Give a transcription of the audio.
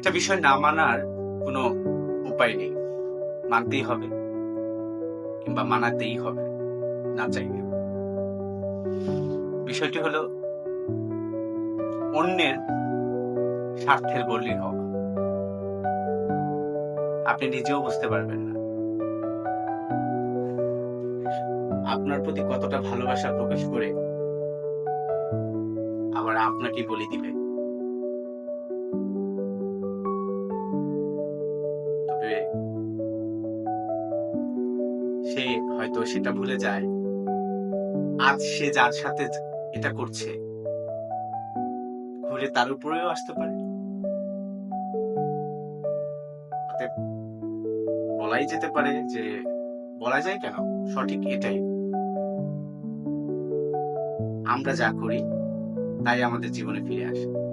একটা বিষয় না মানার কোনো উপায় নেই। মানতেই হবে কিংবা মানাতেই হবে, না চাইলে বিষয়টি হলো অন্যের স্বার্থের বলি হওয়া। আপনি নিজেও বুঝতে পারবেন না। আপনার প্রতি কতটা ভালোবাসা প্রকাশ করে আবার আপনাকে বলি দিবে। তবে সে হয়তো সেটা ভুলে যায়। আজ সে যার সাথে এটা করছে ঘুরে তার উপরেও আসতে পারে। বলাই যেতে পারে যে বলা যায় কেন? সঠিক এটাই। আমরা যা করি, তাই আমাদের জীবনে ফিরে আসে।